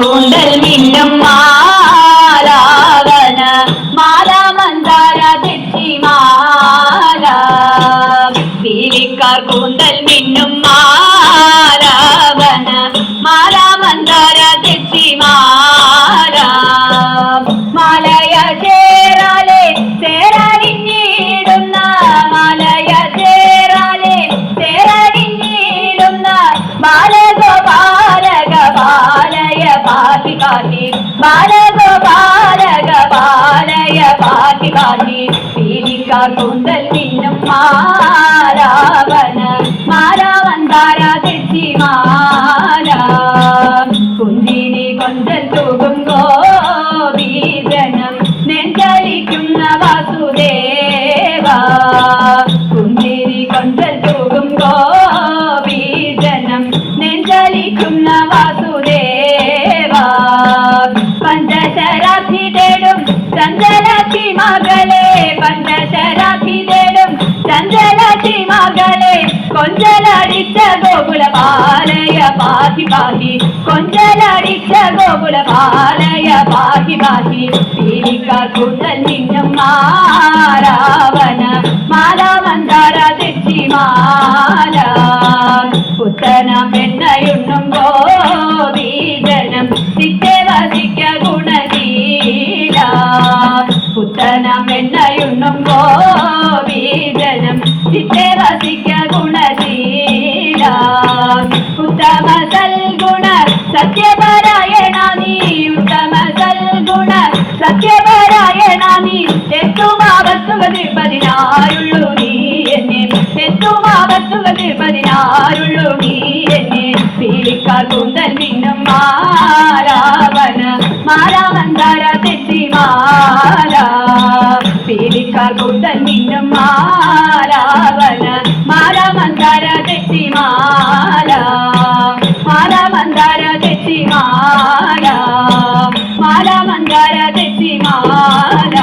കൂന്തൽ മിന്നും ബാലഗോപാലക ബാലയ പാതി പാതി പീലിക്കാർ കൂന്തൽ മിന്നും മാലാവന മാലാവന്താര തെച്ചി മാല കുഞ്ഞിനി കൊഞ്ചൽ തൂകും ഗോപീജനം നെഞ്ചലിക്കുന്ന വാസുദേവ തേടും ചഞ്ചലി മകളെ പഞ്ചശരാധി തേടും ചഞ്ചലി മകളെ കൊഞ്ചലടിച്ച ഗോകുല പാലയ പാഹി പാഹി. കൊഞ്ചലടിച്ച ഗോകുല പാലയ പാഹി. പാഹി നിന്നും മാരാവന മാല മന്ദാര തെച്ചി മാല. പുത്തന മാരാമന്താര തെച്ചി മാല പീലിക്കാർ കുന്തൽ നിന്നും മാരാവന മാരാമന്താര തെച്ചി മാല മാരാമന്താര തെച്ചി മാല മാരാമന്താര തെച്ചി മാല